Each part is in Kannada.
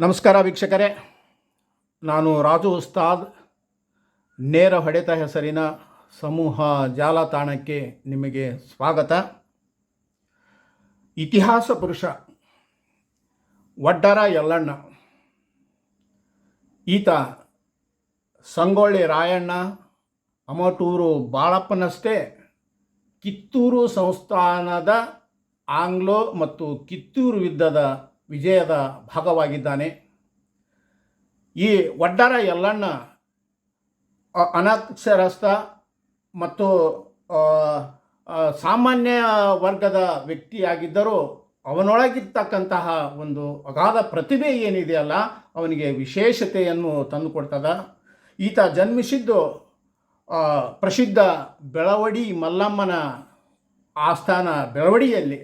ನಮಸ್ಕಾರ ವೀಕ್ಷಕರೇ. ನಾನು ರಾಜು ಉಸ್ತಾದ್. ನೇರ ಹೊಡೆತ ಹೆಸರಿನ ಸಮೂಹ ಜಾಲತಾಣಕ್ಕೆ ನಿಮಗೆ ಸ್ವಾಗತ. ಇತಿಹಾಸ ಪುರುಷ ವಡ್ಡರ ಯಲ್ಲಣ್ಣ. ಈತ ಸಂಗೊಳ್ಳಿ ರಾಯಣ್ಣ, ಅಮಟೂರು ಬಾಳಪ್ಪನಷ್ಟೇ. ಕಿತ್ತೂರು ಸಂಸ್ಥಾನದ ಆಂಗ್ಲೋ ಮತ್ತು ಕಿತ್ತೂರು ಯುದ್ಧದ ವಿಜಯದ ಭಾಗವಾಗಿದ್ದಾನೆ. ಈ ವಡ್ಡರ ಎಲ್ಲಣ್ಣ ಅನಕ್ಷರಸ್ಥ ಮತ್ತು ಸಾಮಾನ್ಯ ವರ್ಗದ ವ್ಯಕ್ತಿಯಾಗಿದ್ದರೂ ಅವನೊಳಗಿರ್ತಕ್ಕಂತಹ ಒಂದು ಅಗಾಧ ಪ್ರತಿಭೆ ಏನಿದೆಯಲ್ಲ ಅವನಿಗೆ ವಿಶೇಷತೆಯನ್ನು ತಂದುಕೊಡ್ತದ. ಈತ ಜನ್ಮಿಸಿದ್ದು ಪ್ರಸಿದ್ಧ ಬೆಳವಡಿ ಮಲ್ಲಮ್ಮನ ಆಸ್ಥಾನ ಬೆಳವಡಿಯಲ್ಲಿ.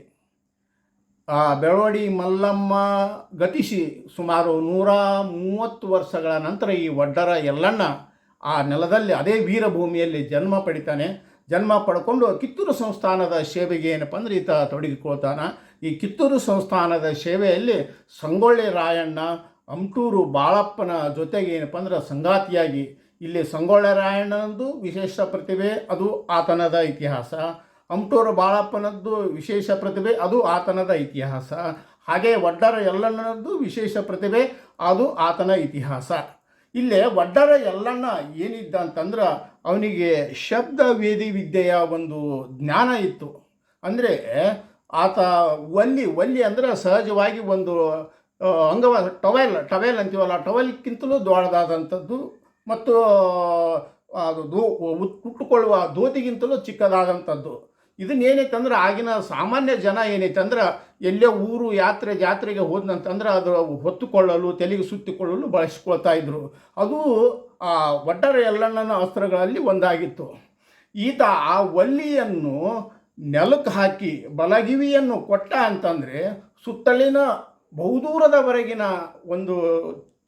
ಆ ಬೆಳವಡಿ ಮಲ್ಲಮ್ಮ ಗತಿಸಿ ಸುಮಾರು ನೂರ ಮೂವತ್ತು ವರ್ಷಗಳ ನಂತರ ಈ ಒಡ್ಡರ ಎಲ್ಲಣ್ಣ ಆ ನೆಲದಲ್ಲಿ ಅದೇ ವೀರಭೂಮಿಯಲ್ಲಿ ಜನ್ಮ ಪಡಿತಾನೆ. ಜನ್ಮ ಪಡ್ಕೊಂಡು ಕಿತ್ತೂರು ಸಂಸ್ಥಾನದ ಸೇವೆಗೆ ಏನಪ್ಪ ಅಂದರೆ ಈತ ತೊಡಗಿಕೊಳ್ತಾನೆ. ಈ ಕಿತ್ತೂರು ಸಂಸ್ಥಾನದ ಸೇವೆಯಲ್ಲಿ ಸಂಗೊಳ್ಳಿ ರಾಯಣ್ಣ, ಅಮ್ಟೂರು ಬಾಳಪ್ಪನ ಜೊತೆಗೆ ಏನಪ್ಪ ಅಂದ್ರೆ ಸಂಗಾತಿಯಾಗಿ. ಇಲ್ಲಿ ಸಂಗೊಳ್ಳಿ ರಾಯಣ್ಣನದು ವಿಶೇಷ ಪ್ರತಿಭೆ, ಅದು ಆತನದ ಇತಿಹಾಸ. ಅಮ್ಟೂರು ಬಾಳಪ್ಪನದ್ದು ವಿಶೇಷ ಪ್ರತಿಭೆ, ಅದು ಆತನದ ಇತಿಹಾಸ. ಹಾಗೆ ಒಡ್ಡರ ಎಲ್ಲಣ್ಣನದ್ದು ವಿಶೇಷ ಪ್ರತಿಭೆ, ಅದು ಆತನ ಇತಿಹಾಸ. ಇಲ್ಲೇ ಒಡ್ಡರ ಎಲ್ಲಣ್ಣ ಏನಿದ್ದ ಅಂತಂದ್ರೆ, ಅವನಿಗೆ ಶಬ್ದ ವೇದಿ ವಿದ್ಯೆಯ ಒಂದು ಜ್ಞಾನ ಇತ್ತು. ಅಂದರೆ, ಆತ ಒಲ್ಲಿ ಒಲ್ಲಿ ಅಂದರೆ ಸಹಜವಾಗಿ ಒಂದು ಅಂಗವ, ಟವೆಲ್ ಟವೆಲ್ ಅಂತೀವಲ್ಲ, ಟವೆಲ್ಕ್ಕಿಂತಲೂ ದೊಡ್ಡದಾದಂಥದ್ದು ಮತ್ತು ಅದು ದೋ ಉಟ್ಕೊಳ್ಳುವ ಧೋತಿಗಿಂತಲೂ ಚಿಕ್ಕದಾದಂಥದ್ದು. ಇದನ್ನೇನೈತೆ ಅಂದ್ರೆ ಆಗಿನ ಸಾಮಾನ್ಯ ಜನ ಏನೈತೆ ಅಂದ್ರೆ ಎಲ್ಲೇ ಊರು ಯಾತ್ರೆ ಜಾತ್ರೆಗೆ ಹೋದ್ನಂತಂದ್ರೆ ಅದು ಹೊತ್ತುಕೊಳ್ಳಲು, ತಲೆಗೆ ಸುತ್ತಿಕೊಳ್ಳಲು ಬಳಸ್ಕೊಳ್ತಾ ಇದ್ರು. ಅದು ಆ ಒಡ್ಡರ ಎಲ್ಲಣ್ಣನ ಅಸ್ತ್ರಗಳಲ್ಲಿ ಒಂದಾಗಿತ್ತು. ಈತ ಆ ಒಲ್ಲಿಯನ್ನು ನೆಲಕ್ಕೆ ಹಾಕಿ, ಬಲಗಿವಿಯನ್ನು ಕೊಟ್ಟ ಅಂತಂದರೆ ಸುತ್ತಲಿನ ಬಹುದೂರದವರೆಗಿನ ಒಂದು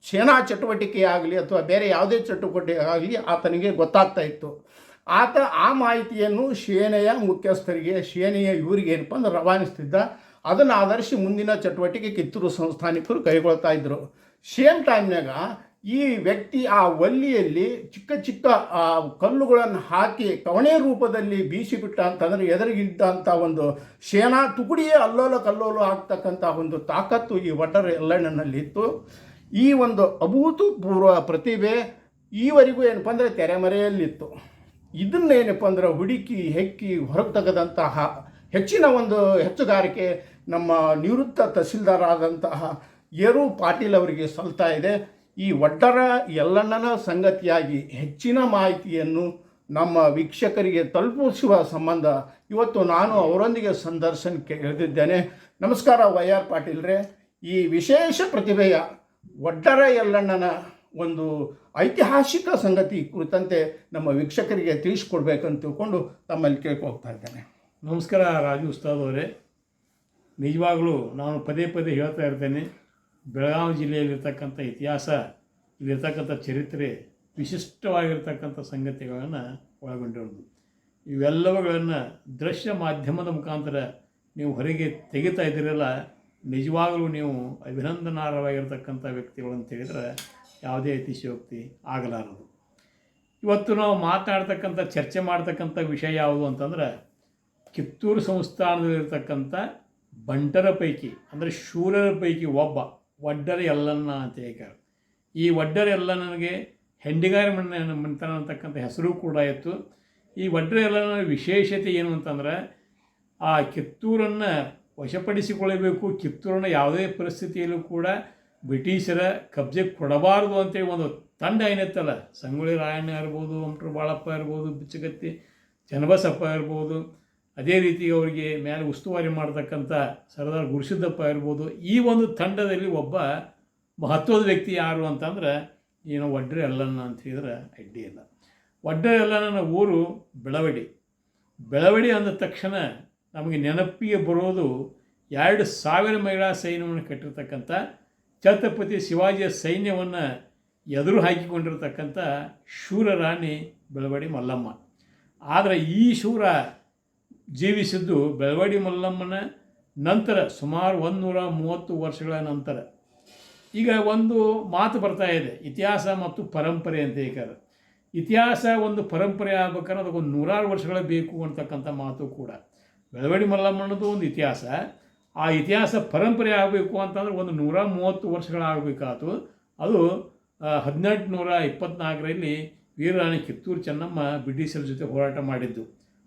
ಸೇನಾ ಚಟುವಟಿಕೆ ಆಗಲಿ ಅಥವಾ ಬೇರೆ ಯಾವುದೇ ಚಟುವಟಿಕೆ ಆಗಲಿ ಆತನಿಗೆ ಗೊತ್ತಾಗ್ತಾ ಇತ್ತು. ಆತ ಆ ಮಾಹಿತಿಯನ್ನು ಸೇನೆಯ ಮುಖ್ಯಸ್ಥರಿಗೆ ಸೇನೆಯ ಇವರಿಗೆ ಏನಪ್ಪ ಅಂದ್ರೆ ರವಾನಿಸ್ತಿದ್ದ. ಅದನ್ನು ಆಧರಿಸಿ ಮುಂದಿನ ಚಟುವಟಿಕೆ ಕಿತ್ತೂರು ಸಂಸ್ಥಾನಿಕರು ಕೈಗೊಳ್ತಾ ಇದ್ದರು ಸೇಮ್ ಟೈಮ್ನಾಗ ಈ ವ್ಯಕ್ತಿ ಆ ಒಲ್ಲಿಯಲ್ಲಿ ಚಿಕ್ಕ ಚಿಕ್ಕ ಕಲ್ಲುಗಳನ್ನು ಹಾಕಿ ಕವಣೆ ರೂಪದಲ್ಲಿ ಬೀಸಿಬಿಟ್ಟ ಅಂತಂದರೆ ಎದುರಿಗಿದ್ದಂಥ ಒಂದು ಸೇನಾ ತುಕುಡಿಯೇ ಅಲ್ಲೋಲ ಕಲ್ಲೋಲ ಆಗ್ತಕ್ಕಂಥ ಒಂದು ತಾಕತ್ತು ಈ ಒಡ್ಡರ ಎಲ್ಲಣ್ಣನಲ್ಲಿತ್ತು. ಈ ಒಂದು ಅಭೂತಪೂರ್ವ ಪ್ರತಿಭೆ ಈವರೆಗೂ ಏನಪ್ಪ ಅಂದರೆ ತೆರೆಮರೆಯಲ್ಲಿತ್ತು. ಇದನ್ನೇನಪ್ಪ ಅಂದ್ರೆ ಹುಡುಕಿ ಹೆಕ್ಕಿ ಹೊರಗೆ ತೆಗೆದಂತಹ ಹೆಚ್ಚಿನ ಒಂದು ಹೆಚ್ಚುಗಾರಿಕೆ ನಮ್ಮ ನಿವೃತ್ತ ತಹಸೀಲ್ದಾರಾದಂತಹ ಏರು ಪಾಟೀಲ್ ಅವರಿಗೆ ಸಲ್ತಾ ಇದೆ. ಈ ಒಡ್ಡರ ಎಲ್ಲಣ್ಣನ ಸಂಗತಿಯಾಗಿ ಹೆಚ್ಚಿನ ಮಾಹಿತಿಯನ್ನು ನಮ್ಮ ವೀಕ್ಷಕರಿಗೆ ತಲುಪಿಸುವ ಸಂಬಂಧ ಇವತ್ತು ನಾನು ಅವರೊಂದಿಗೆ ಸಂದರ್ಶನಕ್ಕೆ ಇಳಿದಿದ್ದೇನೆ. ನಮಸ್ಕಾರ ವೈ ಆರ್ ಪಾಟೀಲ್ರೇ. ಈ ವಿಶೇಷ ಪ್ರತಿಭೆಯ ಒಡ್ಡರ ಯಲ್ಲಣ್ಣನ ಒಂದು ಐತಿಹಾಸಿಕ ಸಂಗತಿ ಕುರಿತಂತೆ ನಮ್ಮ ವೀಕ್ಷಕರಿಗೆ ತಿಳಿಸ್ಕೊಡ್ಬೇಕಂತ ತಿಳ್ಕೊಂಡು ತಮ್ಮಲ್ಲಿ ಕೇಳ್ಕೊಳ್ತಾ ಇದ್ದೇನೆ. ನಮಸ್ಕಾರ ರಾಜು ಉಸ್ತಾದ್ ಅವರೇ. ನಿಜವಾಗಲೂ ನಾನು ಪದೇ ಪದೇ ಹೇಳ್ತಾ ಇರ್ತೇನೆ, ಬೆಳಗಾವಿ ಜಿಲ್ಲೆಯಲ್ಲಿರ್ತಕ್ಕಂಥ ಇತಿಹಾಸ, ಇಲ್ಲಿರ್ತಕ್ಕಂಥ ಚರಿತ್ರೆ, ವಿಶಿಷ್ಟವಾಗಿರ್ತಕ್ಕಂಥ ಸಂಗತಿಗಳನ್ನು ಒಳಗೊಂಡಿರೋದು ಇವೆಲ್ಲವುಗಳನ್ನು ದೃಶ್ಯ ಮಾಧ್ಯಮದ ಮುಖಾಂತರ ನೀವು ಹೊರಗೆ ತೆಗಿತಾ ಇದ್ದೀರಲ್ಲ, ನಿಜವಾಗಲೂ ನೀವು ಅಭಿನಂದನಾರ್ಹವಾಗಿರ್ತಕ್ಕಂಥ ವ್ಯಕ್ತಿಗಳು ಅಂತ ಹೇಳಿದ್ರೆ ಯಾವುದೇ ಅತಿಶಯೋಕ್ತಿ ಆಗಲಾರದು. ಇವತ್ತು ನಾವು ಮಾತಾಡ್ತಕ್ಕಂಥ, ಚರ್ಚೆ ಮಾಡ್ತಕ್ಕಂಥ ವಿಷಯ ಯಾವುದು ಅಂತಂದ್ರೆ, ಕಿತ್ತೂರು ಸಂಸ್ಥಾನದಲ್ಲಿರ್ತಕ್ಕಂಥ ಬಂಟರ ಪೈಕಿ, ಅಂದರೆ ಶೂರರ ಪೈಕಿ ಒಬ್ಬ ಒಡ್ಡರ ಎಲ್ಲನ್ನ ಅಂತ ಹೇಳ್ತಾರೆ. ಈ ಒಡ್ಡರ ನನಗೆ ಹೆಂಡಿಗಾರ ಮಣ್ಣ ಮಣ್ತನ ಅಂತಕ್ಕಂಥ ಹೆಸರು ಕೂಡ ಇತ್ತು. ಈ ಒಡ್ಡರ ಎಲ್ಲನ ವಿಶೇಷತೆ ಏನು ಅಂತಂದ್ರೆ, ಆ ಕಿತ್ತೂರನ್ನು ವಶಪಡಿಸಿಕೊಳ್ಳಬೇಕು. ಕಿತ್ತೂರನ್ನು ಯಾವುದೇ ಪರಿಸ್ಥಿತಿಯಲ್ಲೂ ಕೂಡ ಬ್ರಿಟಿಷರ ಕಬ್ಜೆ ಕೊಡಬಾರದು ಅಂತೇಳಿ ಒಂದು ತಂಡ ಏನಿತ್ತಲ್ಲ, ಸಂಗೊಳ್ಳಿ ರಾಯಣ್ಣ ಇರ್ಬೋದು ಅಂಟ್ರು ಬಾಳಪ್ಪ ಇರ್ಬೋದು, ಬಿಚ್ಚಗತ್ತಿ ಚನ್ನಬಸಪ್ಪ ಇರ್ಬೋದು, ಅದೇ ರೀತಿ ಅವರಿಗೆ ಮೇಲೆ ಉಸ್ತುವಾರಿ ಮಾಡತಕ್ಕಂಥ ಸರ್ದಾರ್ ಗುರುಸಿದ್ದಪ್ಪ ಇರ್ಬೋದು, ಈ ಒಂದು ತಂಡದಲ್ಲಿ ಒಬ್ಬ ಮಹತ್ವದ ವ್ಯಕ್ತಿ ಯಾರು ಅಂತಂದ್ರೆ, ಏನು ಒಡ್ರೆ ಅಲ್ಲಣ್ಣ ಅಂತ ಹೇಳಿದ್ರೆ ಅಡ್ಡಿ ಇಲ್ಲ. ಒಡ್ರೆ ಅಲ್ಲಣ್ಣನ ಊರು ಬೆಳವಡಿ. ಬೆಳವಡಿ ಅಂದ ತಕ್ಷಣ ನಮಗೆ ನೆನಪಿಗೆ ಬರೋದು ಎರಡು ಸಾವಿರ ಮಹಿಳಾ ಸೈನ್ಯವನ್ನು ಕಟ್ಟಿರ್ತಕ್ಕಂಥ ಛತ್ರಪತಿ ಶಿವಾಜಿಯ ಸೈನ್ಯವನ್ನು ಎದುರು ಹಾಕಿಕೊಂಡಿರ್ತಕ್ಕಂಥ ಶೂರ ರಾಣಿ ಬೆಳವಡಿ ಮಲ್ಲಮ್ಮ. ಆದರೆ ಈ ಶೂರ ಜೀವಿಸಿದ್ದು ಬೆಳವಡಿ ಮಲ್ಲಮ್ಮನ ನಂತರ ಸುಮಾರು ಒಂದುನೂರ ಮೂವತ್ತು ವರ್ಷಗಳ ನಂತರ. ಈಗ ಒಂದು ಮಾತು ಬರ್ತಾ ಇದೆ, ಇತಿಹಾಸ ಮತ್ತು ಪರಂಪರೆ ಅಂತ ಹೇಳ್ತಾರೆ ಇತಿಹಾಸ ಒಂದು ಪರಂಪರೆ ಆಗ್ಬೇಕಾದ್ರೆ ಅದಕ್ಕೊಂದು ನೂರಾರು ವರ್ಷಗಳ ಬೇಕು ಅಂತಕ್ಕಂಥ ಮಾತು ಕೂಡ. ಬೆಳವಡಿ ಮಲ್ಲಮ್ಮನದು ಒಂದು ಇತಿಹಾಸ ಆ ಇತಿಹಾಸ ಪರಂಪರೆ ಆಗಬೇಕು ಅಂತಂದ್ರೆ ಒಂದು ನೂರ ಮೂವತ್ತು ವರ್ಷಗಳಾಗಬೇಕಾಯ್ತು ಅದು ಹದಿನೆಂಟು ನೂರ ಇಪ್ಪತ್ನಾಲ್ಕರಲ್ಲಿ ವೀರರಾಣಿ ಕಿತ್ತೂರು ಚೆನ್ನಮ್ಮ ಬ್ರಿಟಿಷರ ಜೊತೆ ಹೋರಾಟ ಮಾಡಿದ್ದು.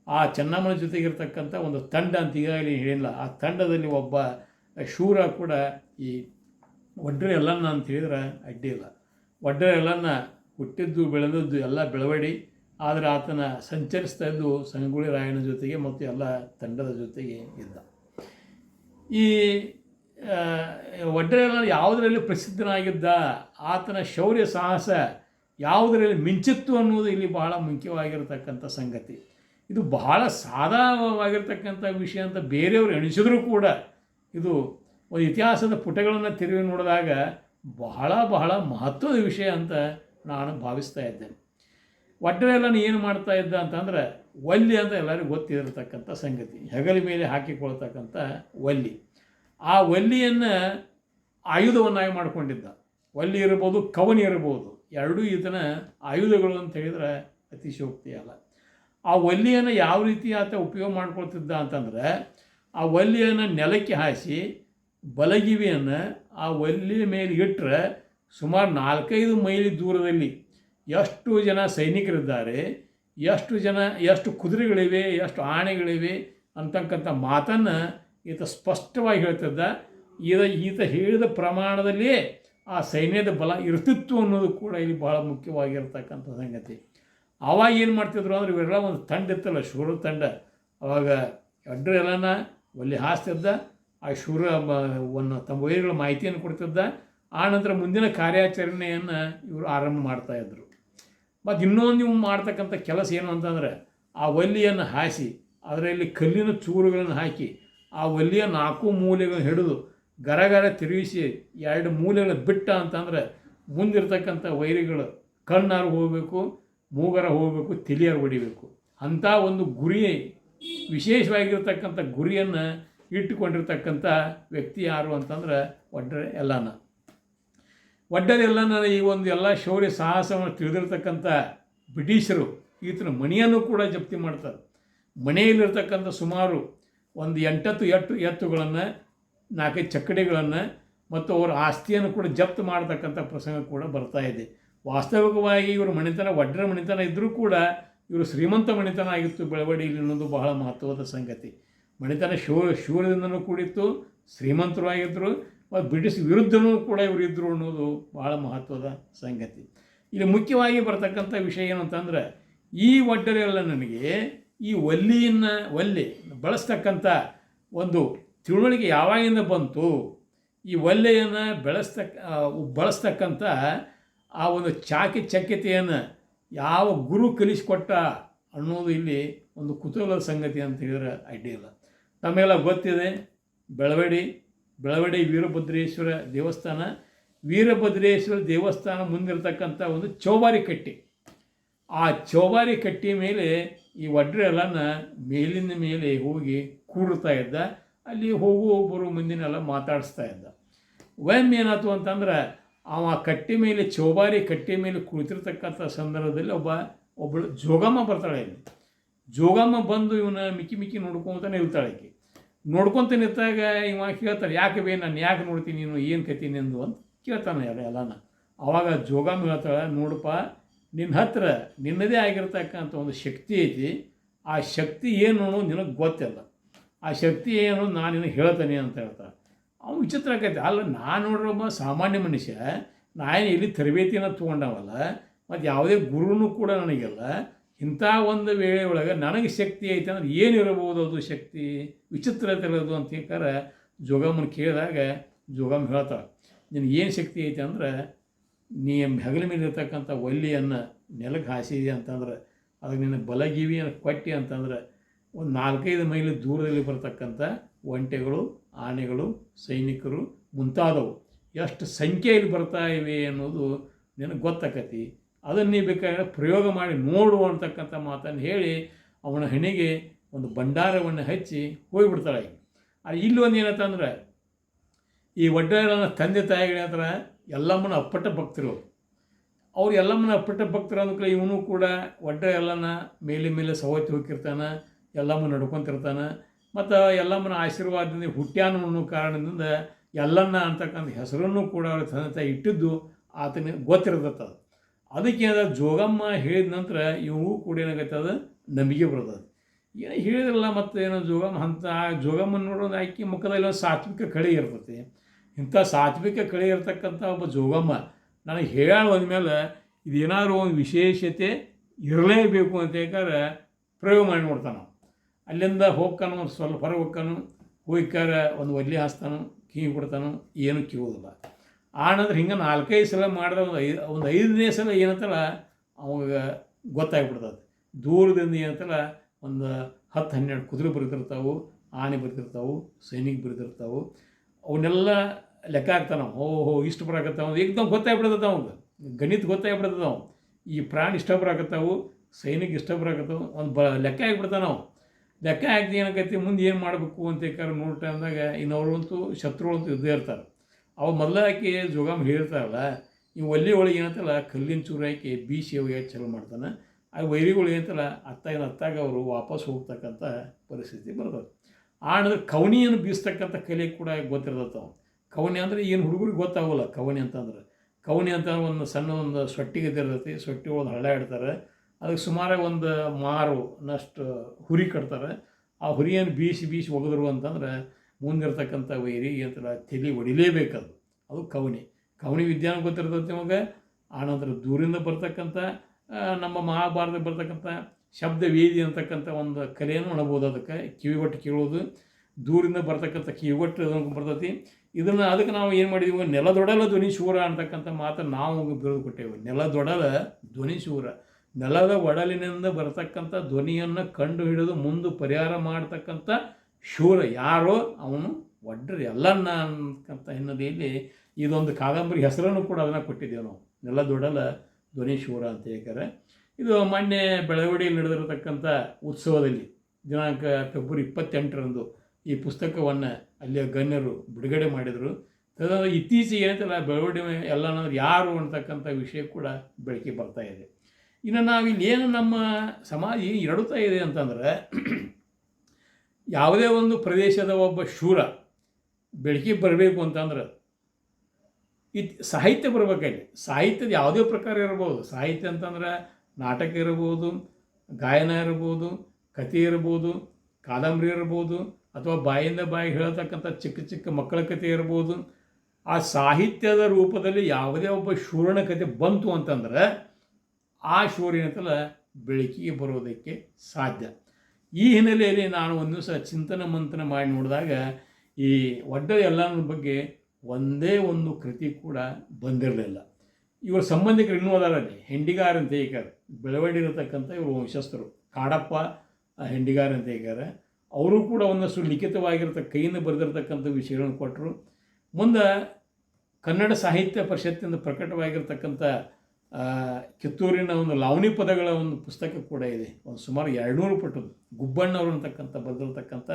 ಆ ಚೆನ್ನಮ್ಮನ ಜೊತೆಗಿರ್ತಕ್ಕಂಥ ಒಂದು ತಂಡ ಅಂತ ಈಗಾಗಲೇ ಹೇಳಿಲ್ಲ. ಆ ತಂಡದಲ್ಲಿ ಒಬ್ಬ ಶೂರ ಕೂಡ ಈ ಒಡ್ರೆ ಎಲ್ಲನ್ನ ಅಂತ ಹೇಳಿದ್ರೆ ಅಡ್ಡಿ ಇಲ್ಲ. ಒಡ್ರೆ ಎಲ್ಲನ್ನ ಹುಟ್ಟಿದ್ದು, ಬೆಳೆದದ್ದು ಎಲ್ಲ ಬೆಳವಡಿ. ಆದರೆ ಆತನ ಸಂಚರಿಸ್ತಾ ಇದ್ದು ಸಂಗೊಳ್ಳಿ ರಾಯಣ್ಣ ಜೊತೆಗೆ ಮತ್ತು ಎಲ್ಲ ತಂಡದ ಜೊತೆಗೆ ಇದ್ದ. ಈ ಒಡ್ರೆಲ್ಲ ಯಾವುದರಲ್ಲಿ ಪ್ರಸಿದ್ಧನಾಗಿದ್ದ ಆತನ ಶೌರ್ಯ ಸಾಹಸ ಯಾವುದರಲ್ಲಿ ಮಿಂಚಿತ್ತು ಅನ್ನೋದು ಇಲ್ಲಿ ಬಹಳ ಮುಖ್ಯವಾಗಿರತಕ್ಕಂಥ ಸಂಗತಿ. ಇದು ಬಹಳ ಸಾಧಾರಣವಾಗಿರ್ತಕ್ಕಂಥ ವಿಷಯ ಅಂತ ಬೇರೆಯವರು ಎಣಿಸಿದರೂ ಕೂಡ ಇದು ಒಂದು ಇತಿಹಾಸದ ಪುಟಗಳನ್ನು ತಿರುವಿ ನೋಡಿದಾಗ ಬಹಳ ಬಹಳ ಮಹತ್ವದ ವಿಷಯ ಅಂತ ನಾನು ಭಾವಿಸ್ತಾ ಇದ್ದೇನೆ. ಒಡ್ರೆಲ್ಲನ ಏನು ಮಾಡ್ತಾ ಇದ್ದ ಅಂತಂದ್ರೆ ಒಲ್ಲಿ ಅಂತ ಎಲ್ಲರಿಗೂ ಗೊತ್ತಿರತಕ್ಕಂಥ ಸಂಗತಿ. ಹೆಗಲ ಮೇಲೆ ಹಾಕಿಕೊಳ್ತಕ್ಕಂಥ ಒಲ್ಲಿ. ಆ ಒಲ್ಲಿಯನ್ನು ಆಯುಧವನ್ನಾಗಿ ಮಾಡಿಕೊಂಡಿದ್ದ. ಒಲ್ಲಿ ಇರ್ಬೋದು, ಕವನಿ ಇರ್ಬೋದು. ಎರಡೂ ಇದನ್ನು ಆಯುಧಗಳು ಅಂತ ಹೇಳಿದ್ರೆ ಅತಿಶೋಕ್ತಿ ಅಲ್ಲ. ಆ ಒಲ್ಲಿಯನ್ನು ಯಾವ ರೀತಿ ಆತ ಉಪಯೋಗ ಮಾಡ್ಕೊಳ್ತಿದ್ದ ಅಂತಂದ್ರೆ, ಆ ಒಲ್ಲಿಯನ್ನು ನೆಲಕ್ಕೆ ಹಾಸಿ ಬಲಗಿವಿಯನ್ನು ಆ ಒಲ್ಲಿ ಮೇಲೆ ಇಟ್ಟರೆ ಸುಮಾರು ನಾಲ್ಕೈದು ಮೈಲಿ ದೂರದಲ್ಲಿ ಎಷ್ಟು ಜನ ಸೈನಿಕರಿದ್ದಾರೆ. ಎಷ್ಟು ಜನ, ಎಷ್ಟು ಕುದುರೆಗಳಿವೆ, ಎಷ್ಟು ಆಣೆಗಳಿವೆ ಅಂತಕ್ಕಂಥ ಮಾತನ್ನು ಈತ ಸ್ಪಷ್ಟವಾಗಿ ಹೇಳ್ತಿದ್ದ. ಈತ ಈತ ಹೇಳಿದ ಪ್ರಮಾಣದಲ್ಲಿಯೇ ಆ ಸೈನ್ಯದ ಬಲ ಇರ್ತಿತ್ತು ಅನ್ನೋದು ಕೂಡ ಇಲ್ಲಿ ಬಹಳ ಮುಖ್ಯವಾಗಿರ್ತಕ್ಕಂಥ ಸಂಗತಿ. ಅವಾಗ ಏನು ಮಾಡ್ತಿದ್ರು ಅಂದ್ರೆ ಇವೆಲ್ಲ ಒಂದು ತಂಡ ಇತ್ತಲ್ಲ, ಶೂರ ತಂಡ. ಅವಾಗ ಎಡ್ರು ಎಲ್ಲನ ಒಲ್ಲಿ ಹಾಸ್ತಿದ್ದ, ಆ ಶೂರ ಒಂದು ತಮ್ಮ ವೈರಿಗಳ ಮಾಹಿತಿಯನ್ನು ಕೊಡ್ತಿದ್ದ. ಆ ನಂತರ ಮುಂದಿನ ಕಾರ್ಯಾಚರಣೆಯನ್ನು ಇವರು ಆರಂಭ ಮಾಡ್ತಾ ಇದ್ರು. ಮತ್ತು ಇನ್ನೊಂದು ನೀವು ಮಾಡ್ತಕ್ಕಂಥ ಕೆಲಸ ಏನು ಅಂತಂದರೆ, ಆ ಒಲ್ಲಿಯನ್ನು ಹಾಸಿ ಅದರಲ್ಲಿ ಕಲ್ಲಿನ ಚೂರುಗಳನ್ನು ಹಾಕಿ, ಆ ಒಲ್ಲಿಯ ನಾಲ್ಕು ಮೂಲೆಗಳನ್ನು ಹಿಡಿದು ಗರಗರ ತಿರುಗಿಸಿ ಎರಡು ಮೂಲೆಗಳು ಬಿಟ್ಟ ಅಂತಂದ್ರೆ, ಮುಂದಿರ್ತಕ್ಕಂಥ ವೈರಿಗಳು ಕಣ್ಣಾರು ಹೋಗಬೇಕು, ಮೂಗರ ಹೋಗಬೇಕು ತಿಳಿಯಾರು ಹೊಡಿಬೇಕು. ಅಂಥ ಒಂದು ಗುರಿ ವಿಶೇಷವಾಗಿರ್ತಕ್ಕಂಥ ಗುರಿಯನ್ನು ಇಟ್ಟುಕೊಂಡಿರ್ತಕ್ಕಂಥ ವ್ಯಕ್ತಿ ಯಾರು ಅಂತಂದ್ರೆ, ಒಡ್ರೆ ಎಲ್ಲನ. ಒಡ್ಡರೆಲ್ಲನ ಈ ಒಂದು ಎಲ್ಲ ಶೌರ್ಯ ಸಾಹಸವನ್ನು ತಿಳಿದಿರ್ತಕ್ಕಂಥ ಬ್ರಿಟಿಷರು, ಈತನ ಮಣಿಯನ್ನು ಕೂಡ ಜಪ್ತಿ ಮಾಡ್ತಾರೆ. ಮನೆಯಲ್ಲಿರ್ತಕ್ಕಂಥ ಸುಮಾರು ಒಂದು ಎಂಟತ್ತು ಎಟ್ಟು ಎತ್ತುಗಳನ್ನು, ನಾಲ್ಕೈದು ಚಕ್ಕಡಿಗಳನ್ನು ಮತ್ತು ಅವರ ಆಸ್ತಿಯನ್ನು ಕೂಡ ಜಪ್ತು ಮಾಡತಕ್ಕಂಥ ಪ್ರಸಂಗ ಕೂಡ ಬರ್ತಾ ಇದೆ. ವಾಸ್ತವಿಕವಾಗಿ ಇವರು ಮಣಿತನ ಒಡ್ಡರ ಮಣಿತನ ಇದ್ದರೂ ಕೂಡ ಇವರು ಶ್ರೀಮಂತ ಮಣಿತನ ಆಗಿತ್ತು ಬೆಳವಡಿಯಲ್ಲಿ ಅನ್ನೋದು ಬಹಳ ಮಹತ್ವದ ಸಂಗತಿ. ಮಣಿತನ ಶೂ ಶೂರದಿಂದನೂ ಕೂಡಿತ್ತು, ಶ್ರೀಮಂತರು ಆಗಿದ್ದರು ಮತ್ತು ಬ್ರಿಟಿಷ್ ವಿರುದ್ಧನೂ ಕೂಡ ಇವರು ಇದ್ದರು ಅನ್ನೋದು ಬಹಳ ಮಹತ್ವದ ಸಂಗತಿ. ಇಲ್ಲಿ ಮುಖ್ಯವಾಗಿ ಬರ್ತಕ್ಕಂಥ ವಿಷಯ ಏನು ಅಂತಂದರೆ, ಈ ಒಡ್ಡರೆಲ್ಲ ನನಗೆ ಈ ಒಲ್ಲಿಯನ್ನು, ಒಲ್ಲಿ ಬಳಸ್ತಕ್ಕಂಥ ಒಂದು ತಿಳುವಳಿಕೆ ಯಾವಾಗಿಂದ ಬಂತು, ಈ ಒಲ್ಲೆಯನ್ನು ಬೆಳೆಸ್ತಕ್ಕ ಬಳಸ್ತಕ್ಕಂಥ ಆ ಒಂದು ಚಾಕಿ ಚಕ್ಯತೆಯನ್ನು ಯಾವ ಗುರು ಕಲಿಸಿಕೊಟ್ಟ ಅನ್ನೋದು ಇಲ್ಲಿ ಒಂದು ಕುತೂಹಲದ ಸಂಗತಿ ಅಂತ ಹೇಳಿದ್ರೆ ಅಡ್ಡಿಯಿಲ್ಲ ತಮಗೆಲ್ಲ ಗೊತ್ತಿದೆ, ಬೆಳವಡಿ ಬೆಳವಡಿ ವೀರಭದ್ರೇಶ್ವರ ದೇವಸ್ಥಾನ ವೀರಭದ್ರೇಶ್ವರ ದೇವಸ್ಥಾನ ಮುಂದಿರತಕ್ಕಂಥ ಒಂದು ಚೌಬಾರಿ ಕಟ್ಟಿ. ಆ ಚೌಬಾರಿ ಕಟ್ಟಿ ಮೇಲೆ ಈ ಒಡ್ರೆ ಎಲ್ಲನ ಮೇಲಿನ ಮೇಲೆ ಹೋಗಿ ಕೂಡ್ತಾ ಇದ್ದ. ಅಲ್ಲಿ ಹೋಗು ಒಬ್ಬರು ಮುಂದಿನೆಲ್ಲ ಮಾತಾಡಿಸ್ತಾ ಇದ್ದ. ಒಮ್ಮೆ ಏನಾಯ್ತು ಅಂತಂದ್ರೆ, ಅವ ಕಟ್ಟಿ ಮೇಲೆ, ಚೌಬಾರಿ ಕಟ್ಟಿ ಮೇಲೆ ಕುಳಿತಿರ್ತಕ್ಕಂಥ ಸಂದರ್ಭದಲ್ಲಿ ಒಬ್ಬ, ಒಬ್ಬಳು ಜೋಗಮ್ಮ ಬರ್ತಾಳೆ ಇಲ್ಲಿ ಜೋಗಮ್ಮ ಬಂದು ಇವನ ಮಿಕ್ಕಿ ಮಿಕ್ಕಿ ನೋಡ್ಕೊತಾನೆ ಇರ್ತಾಳೆ ಆಕಿ. ನೋಡ್ಕೊಂತ ಇವಾಗ ಇವ ಕೇಳ್ತಾರೆ ಯಾಕೆ ಬೇ, ನಾನು ಯಾಕೆ ನೋಡ್ತೀನಿ ನೀನು? ಏನು ಕತೀನಿ ಎಂದು ಅಂತ ಕೇಳ್ತಾನೆ ಎಲ್ಲ ಎಲ್ಲನ. ಅವಾಗ ಜೋಗ ಹೇಳ್ತಾಳೆ, ನೋಡಪ್ಪ ನಿನ್ನ ಹತ್ರ ನಿನ್ನದೇ ಆಗಿರ್ತಕ್ಕಂಥ ಒಂದು ಶಕ್ತಿ ಐತಿ. ಆ ಶಕ್ತಿ ಏನು ನಿನಗೆ ಗೊತ್ತಿಲ್ಲ. ಆ ಶಕ್ತಿ ಏನು ನಾನು ನಿನಗೆ ಹೇಳ್ತೇನೆ ಅಂತ ಹೇಳ್ತಾಳೆ. ಅವ್ನು ವಿಚಿತ್ರ ಆಗೈತೆ ಅಲ್ಲ, ನಾನು ನೋಡಿರೋ ಸಾಮಾನ್ಯ ಮನುಷ್ಯ, ನಾನು ಇಲ್ಲಿ ತರಬೇತಿನ ತೊಗೊಂಡವಲ್ಲ, ಮತ್ತು ಯಾವುದೇ ಗುರುನೂ ಕೂಡ ನನಗಿಲ್ಲ ಇಂಥ ಒಂದು ವೇಳೆ ಒಳಗೆ ನನಗೆ ಶಕ್ತಿ ಐತೆ ಅಂದ್ರೆ ಏನಿರಬಹುದು ಅದು ಶಕ್ತಿ? ವಿಚಿತ್ರ ತಿಳಿಯೋದು ಅಂತ ಹೇಳ್ತಾರೆ. ಜೋಗಮ್ಮನ ಕೇಳಿದಾಗ ಜೋಗಮ್ಮ ಹೇಳ್ತಾಳೆ, ನಿನಗೆ ಏನು ಶಕ್ತಿ ಐತೆ ಅಂದ್ರೆ ನೀ ಹೆಗಲ ಮೇಲೆ ಇರ್ತಕ್ಕಂಥ ಒಲ್ಲಿಯನ್ನು ನೆಲಕ್ಕೆ ಹಾಸಿದೆ ಅಂತಂದ್ರೆ, ಅದಕ್ಕೆ ನಿನ್ನ ಬಲಗಿವಿಯನ್ನು ಕೊಟ್ಟಿ ಅಂತಂದ್ರೆ ಒಂದು ನಾಲ್ಕೈದು ಮೈಲಿ ದೂರದಲ್ಲಿ ಬರ್ತಕ್ಕಂಥ ಒಂಟೆಗಳು, ಆನೆಗಳು, ಸೈನಿಕರು ಮುಂತಾದವು. ಎಷ್ಟು ಸಂಖ್ಯೆಯಲ್ಲಿ ಬರ್ತಾ ಇವೆ ಅನ್ನೋದು ನಿನಗೆ ಗೊತ್ತಾಕತಿ. ಅದನ್ನು ಬೇಕಾದ್ರೆ ಪ್ರಯೋಗ ಮಾಡಿ ನೋಡು ಅಂತಕ್ಕಂಥ ಮಾತನ್ನು ಹೇಳಿ ಅವನ ಹೆಣಿಗೆ ಒಂದು ಭಂಡಾರವನ್ನು ಹಚ್ಚಿ ಹೋಗಿಬಿಡ್ತಾಳೆ. ಆ ಇಲ್ಲಿ ಒಂದು ಏನಂತಂದ್ರೆ ಈ ಒಡ್ಡರನ ತಂದೆ ತಾಯಿಗಳ ಹತ್ರ ಎಲ್ಲಮ್ಮನ ಅಪ್ಪಟ ಭಕ್ತರು ಅವ್ರು. ಎಲ್ಲಮ್ಮನ ಅಪ್ಪಟ ಭಕ್ತರು ಅಂದ್ಕಲೆ ಇವನು ಕೂಡ ಒಡ್ಡ ಎಲ್ಲನ ಮೇಲೆ ಮೇಲೆ ಸವತಿ ಹೋಗಿರ್ತಾನೆ ಎಲ್ಲಮ್ಮ ನಡ್ಕೊತಿರ್ತಾನೆ, ಮತ್ತು ಎಲ್ಲಮ್ಮನ ಆಶೀರ್ವಾದದಿಂದ ಹುಟ್ಟ್ಯಾನು ಅನ್ನೋ ಕಾರಣದಿಂದ ಎಲ್ಲನ್ನ ಅಂತಕ್ಕಂಥ ಹೆಸರನ್ನು ಕೂಡ ಅವ್ರ ತಂದೆ ತಾಯಿ ಇಟ್ಟಿದ್ದು ಆತನಿಗೆ ಗೊತ್ತಿರ್ತದೆ ಅದಕ್ಕೆ ಅದ ಜೋಗಮ್ಮ ಹೇಳಿದ ನಂತರ ಇವು ಕೂಡ ಏನಾಗತ್ತದ ನಂಬಿಕೆ ಬರ್ತದೆ. ಏನು ಹೇಳಿದ್ರಲ್ಲ ಮತ್ತು ಏನೋ ಜೋಗಮ್ಮ ಅಂತ, ಆ ಜೋಗಮ್ಮನ ನೋಡೋದು ಆಕೆ ಮುಖದಲ್ಲಿ ಒಂದು ಸಾತ್ವಿಕ ಕಳೆ ಇರ್ತೈತಿ ಇಂಥ ಸಾತ್ವಿಕ ಕಳೆ ಇರ್ತಕ್ಕಂಥ ಒಬ್ಬ ಜೋಗಮ್ಮ ನನಗೆ ಹೇಳ ಮೇಲೆ ಇದೇನಾದರೂ ಒಂದು ವಿಶೇಷತೆ ಇರಲೇಬೇಕು ಅಂತ ಹೇಳ್ಕಾರೆ ಪ್ರಯೋಗ ಮಾಡಿ ನೋಡ್ತಾನೆ ಅಲ್ಲಿಂದ ಹೋಗ್ತಾನು ಒಂದು ಸ್ವಲ್ಪ ಹೊರಗೆ ಹೋಗ್ತಾನು, ಹೋಗ್ಕಾರ ಒಂದು ಒಲ್ಲಿ ಹಾಸ್ತಾನು ಕಿವಿ ಕೊಡ್ತಾನು, ಏನು ಕಿವೋದಿಲ್ಲ ಆನಂದ್ರೆ ಹಿಂಗೆ ನಾಲ್ಕೈದು ಸಲ ಮಾಡಿದ್ರೆ ಒಂದು ಐದು ಒಂದು ಐದನೇ ಸಲ ಏನಂತಲ್ಲ, ಅವಾಗ ಗೊತ್ತಾಗ್ಬಿಡ್ತದೆ. ದೂರದಿಂದ ಏನಂತಲ್ಲ, ಒಂದು ಹತ್ತು ಹನ್ನೆರಡು ಕುದುರೆ ಬರ್ತಿರ್ತಾವೆ ಆನೆ ಬರ್ತಿರ್ತಾವೆ ಸೈನಿಕ ಬರ್ತಿರ್ತಾವೆ ಅವನ್ನೆಲ್ಲ ಲೆಕ್ಕ ಹಾಕ್ತಾನೆ ಓ ಹೋ ಇಷ್ಟು ಬರಾಕತ್ತಾವ ಏಕ್ದಮ್ ಗೊತ್ತಾಗ್ಬಿಡ್ತದೆ ಅವಂಗೆ ಗಣಿತ ಗೊತ್ತಾಗ್ಬಿಡ್ತದೆ ಅವ್ನು. ಈ ಪ್ರಾಣಿ ಇಷ್ಟ ಬರಾಕತ್ತಾವು ಸೈನಿಕ ಇಷ್ಟ ಒಂದು ಬ, ಲೆಕ್ಕ ಆಗ್ಬಿಡ್ತಾನೆ ಅವ ಲೆಕ್ಕ ಹಾಕಿ ಏನಾಗತ್ತೆ ಮುಂದೆ ಏನು ಮಾಡಬೇಕು ಅಂತ ಹೇಳ್ತಾರೆ ನೋಡೋ ಟೈಮ್ದಾಗ ಅಂತೂ ಶತ್ರುಗಳಂತೂ ಇದ್ದೇ ಇರ್ತಾರೆ. ಅವ ಮೊದಲ ಆಕೆ ಜೋಗಾಮ್ ಹೇಳ್ತಾರಲ್ಲ ಈ ಒಲ್ಲಿ ಒಳಗೆ ಏನಂತಲ್ಲ ಕಲ್ಲಿನ ಚೂರು ಹಾಕಿ ಬೀಸಿ ಅವು ಚಲೋ ಮಾಡ್ತಾನೆ, ಆ ವೈರಿಗಳು ಏನಂತಲ್ಲ ಅತ್ತಾಗ ಅತ್ತಾಗ ಅವರು ವಾಪಸ್ ಹೋಗ್ತಕ್ಕಂಥ ಪರಿಸ್ಥಿತಿ ಬರ್ತದೆ. ಆಣದ ಕವನಿಯನ್ನು ಬೀಸ್ತಕ್ಕಂಥ ಕಲೆ ಕೂಡ ಗೊತ್ತಿರ್ತದೆ ಅವ್ನು ಕವನಿ ಅಂದರೆ ಏನು ಹುಡುಗರಿಗೆ ಗೊತ್ತಾಗೋಲ್ಲ, ಕವನಿ ಅಂತಂದ್ರೆ. ಕವನಿ ಅಂತ ಒಂದು ಸಣ್ಣ ಒಂದು ಸೊಟ್ಟಿಗೆ ಇರ್ತೈತಿ, ಸೊಟ್ಟಿ ಒಳಗೆ ಹಳ್ಳ ಇಡ್ತಾರೆ ಅದಕ್ಕೆ ಸುಮಾರು ಒಂದು ಮಾರು ನಷ್ಟು ಹುರಿ ಕಟ್ತಾರೆ, ಆ ಹುರಿಯನ್ನು ಬೀಸಿ ಬೀಸಿ ಒಗೆದ್ರು ಅಂತಂದ್ರೆ ಮುಂದಿರ್ತಕ್ಕಂಥ ವೈರಿ ಯಂತ್ರ ತಲೆ ಹೊಡಿಲೇಬೇಕದು ಅದು ಕವನಿ ಕವನಿ ವಿಜ್ಞಾನ ಗೊತ್ತಿರ್ತೈತಿ ನಿಮಗೆ? ಆನಂತರ ದೂರಿಂದ ಬರ್ತಕ್ಕಂಥ ನಮ್ಮ ಮಹಾಭಾರತ ಬರ್ತಕ್ಕಂಥ ಶಬ್ದ ವೇದಿ ಅಂತಕ್ಕಂಥ ಒಂದು ಕಲೆಯನ್ನು ನೋಡ್ಬೋದು ಅದಕ್ಕೆ ಕಿವಿಗೊಟ್ಟು ಕೇಳೋದು. ದೂರಿಂದ ಬರ್ತಕ್ಕಂಥ ಕಿವಿಗೊಟ್ಟು ಬರ್ತೈತಿ. ಇದನ್ನು ಅದಕ್ಕೆ ನಾವು ಏನು ಮಾಡಿದೀವಿ ನೆಲದೊಡಲ ಧ್ವನಿ ಶೂರ ಅಂತಕ್ಕಂಥ ಮಾತನ್ನು ನಾವು ಬಿರುದು ಕೊಟ್ಟೇವೆ ನೆಲದೊಡಲ ಧ್ವನಿ ಶೂರ. ನೆಲದ ಒಡಲಿನಿಂದ ಬರತಕ್ಕಂಥ ಧ್ವನಿಯನ್ನು ಕಂಡು ಹಿಡಿದು ಮುಂದೆ ಪರಿಹಾರ ಮಾಡ್ತಕ್ಕಂಥ ಶೂರ ಯಾರೋ ಅವನು ಒಡ್ಡರು ಎಲ್ಲನ್ನ ಅಂತಕ್ಕಂಥ ಹಿನ್ನೆಲೆಯಲ್ಲಿ ಇದೊಂದು ಕಾದಂಬರಿ ಹೆಸರನ್ನು ಕೂಡ ಅದನ್ನು ಕೊಟ್ಟಿದ್ದೇವೆ ನಾವು. ನೆಲ ದೊಡಲ ಧ್ವನಿ ಶೂರ ಅಂತ ಹೇಳ್ತಾರೆ. ಇದು ಮೊನ್ನೆ ಬೆಳವಡಿಯಲ್ಲಿ ನಡೆದಿರತಕ್ಕಂಥ ಉತ್ಸವದಲ್ಲಿ ದಿನಾಂಕ ಫೆಬ್ರವರಿ ಇಪ್ಪತ್ತೆಂಟರಂದು ಈ ಪುಸ್ತಕವನ್ನು ಅಲ್ಲಿಯ ಗಣ್ಯರು ಬಿಡುಗಡೆ ಮಾಡಿದರು. ತದನಂತರ ಇತ್ತೀಚೆಗೆ ಏನಂತಲ್ಲ, ಬೆಳವಡಿ ಎಲ್ಲ ಯಾರು ಅಂತಕ್ಕಂಥ ವಿಷಯ ಕೂಡ ಬೆಳಕಿಗೆ ಬರ್ತಾ ಇದೆ. ಇನ್ನು ನಾವಿಲ್ಲಿ ಏನು ನಮ್ಮ ಸಮಾಜ ಏನು ಎರಡುತ್ತಾ ಇದೆ ಅಂತಂದ್ರೆ ಯಾವುದೇ ಒಂದು ಪ್ರದೇಶದ ಒಬ್ಬ ಶೂರ ಬೆಳಕಿಗೆ ಬರಬೇಕು ಅಂತಂದ್ರೆ ಇತ್ ಸಾಹಿತ್ಯ ಬರಬೇಕಲ್ಲಿ ಸಾಹಿತ್ಯದ ಯಾವುದೇ ಪ್ರಕಾರ ಇರ್ಬೋದು. ಸಾಹಿತ್ಯ ಅಂತಂದ್ರೆ ನಾಟಕ ಇರ್ಬೋದು, ಗಾಯನ ಇರ್ಬೋದು ಕತೆ ಇರ್ಬೋದು, ಕಾದಂಬರಿ ಇರ್ಬೋದು, ಅಥವಾ ಬಾಯಿಂದ ಬಾಯಿ ಹೇಳ್ತಕ್ಕಂಥ ಚಿಕ್ಕ ಚಿಕ್ಕ ಮಕ್ಕಳ ಕಥೆ ಇರ್ಬೋದು. ಆ ಸಾಹಿತ್ಯದ ರೂಪದಲ್ಲಿ ಯಾವುದೇ ಒಬ್ಬ ಶೂರನ ಕತೆ ಬಂತು ಅಂತಂದ್ರೆ ಆ ಶೂರ ಏನಂತಲ್ಲ ಬೆಳಕಿಗೆ ಬರೋದಕ್ಕೆ ಸಾಧ್ಯ. ಈ ಹಿನ್ನೆಲೆಯಲ್ಲಿ ನಾನು ಒಂದು ದಿವಸ ಚಿಂತನ ಮಂಥನ ಮಾಡಿ ನೋಡಿದಾಗ ಈ ಒಡ್ಡ ಎಲ್ಲನ ಬಗ್ಗೆ ಒಂದೇ ಒಂದು ಕೃತಿ ಕೂಡ ಬಂದಿರಲಿಲ್ಲ. ಇವರ ಸಂಬಂಧಿಕರು ಇನ್ನೂ ಅದಾರಲ್ಲಿ ಹೆಂಡಿಗಾರ ಅಂತ ಹೇಳ್ತಾರೆ ಬೆಳವಡಿರತಕ್ಕಂಥ ಇವರು ವಂಶಸ್ಥರು. ಕಾಡಪ್ಪ ಹೆಂಡಿಗಾರ ಅಂತ ಹೇಳ್ತಾರೆ ಅವರು ಕೂಡ ಒಂದಷ್ಟು ಲಿಖಿತವಾಗಿರತಕ್ಕ ಕೈಯಿಂದ ಬರೆದಿರ್ತಕ್ಕಂಥ ವಿಷಯಗಳನ್ನು ಕೊಟ್ಟರು. ಮುಂದೆ ಕನ್ನಡ ಸಾಹಿತ್ಯ ಪರಿಷತ್ತಿನಿಂದ ಪ್ರಕಟವಾಗಿರ್ತಕ್ಕಂಥ ಕಿತ್ತೂರಿನ ಒಂದು ಲಾವಣಿ ಪದಗಳ ಒಂದು ಪುಸ್ತಕ ಕೂಡ ಇದೆ. ಒಂದು ಸುಮಾರು ಎರಡುನೂರು ಪಟ್ಟದ್ದು ಗುಬ್ಬಣ್ಣವರು ಅಂತಕ್ಕಂಥ ಬರೆದಿರ್ತಕ್ಕಂಥ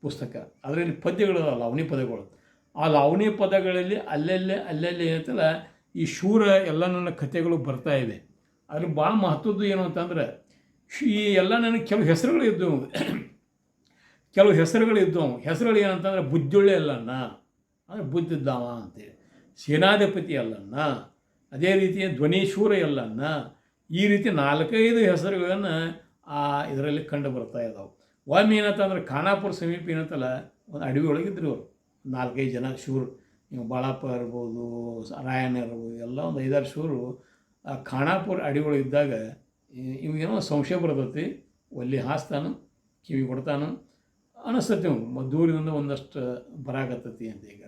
ಪುಸ್ತಕ. ಅದರಲ್ಲಿ ಪದ್ಯಗಳು ಲಾವಣಿ ಪದಗಳು. ಆ ಲಾವಣಿ ಪದಗಳಲ್ಲಿ ಅಲ್ಲಲ್ಲೇ, ಅಲ್ಲಲ್ಲಿ ಏನಂತಲ್ಲ ಈ ಶೂರ ಎಲ್ಲ ನನ್ನ ಕಥೆಗಳು ಬರ್ತಾ ಇದೆ. ಅದ್ರ ಭಾಳ ಮಹತ್ವದ್ದು ಏನು ಅಂತಂದ್ರೆ ಈ ಎಲ್ಲ ನನಗೆ ಕೆಲವು ಹೆಸರುಗಳು ಇದ್ದವು. ಕೆಲವು ಹೆಸರುಗಳು ಇದ್ದವು. ಹೆಸರುಗಳು ಏನಂತಂದ್ರೆ, ಬುದ್ಧಿಳ್ಳೆ ಅಲ್ಲಣ್ಣ. ಅಂದರೆ ಬುದ್ಧಿದ್ದಾವ ಅಂತೇಳಿ. ಸೇನಾಧಿಪತಿ ಅಲ್ಲಣ್ಣ. ಅದೇ ರೀತಿಯ ಧ್ವನೀಶೂರ ಅಲ್ಲಣ್ಣ ಈ ರೀತಿ ನಾಲ್ಕೈದು ಹೆಸರುಗಳನ್ನು ಆ ಇದರಲ್ಲಿ ಕಂಡು ಬರ್ತಾ ಇದ್ದಾವೆ ಒಮ್ಮೆ ಏನಂತಂದ್ರೆ ಖಾನಾಪುರ ಸಮೀಪ ಏನಂತಲ್ಲ, ಒಂದು ಅಡವಿ ಒಳಗಿದ್ರು ಅವರು. ನಾಲ್ಕೈದು ಜನ ಶೂರು. ನೀವು ಬಾಳಪ್ಪ ಇರ್ಬೋದು, ರಾಯಣ್ಣ ಇರ್ಬೋದು, ಎಲ್ಲ ಒಂದು ಐದಾರು ಶೂರು. ಆ ಖಾನಾಪುರ ಅಡವಿ ಒಳಗಿದ್ದಾಗ ಇವಾಗೇನೋ ಸಂಶಯ ಬರ್ತೈತಿ. ಒಲ್ಲಿ ಹಾಸ್ತಾನು, ಕಿವಿ ಕೊಡ್ತಾನು, ಅನಿಸ್ತತಿ ಅವ್ನು ದೂರದಿಂದ ಒಂದಷ್ಟು ಬರಾಕತ್ತತಿ ಅಂತ ಈಗ.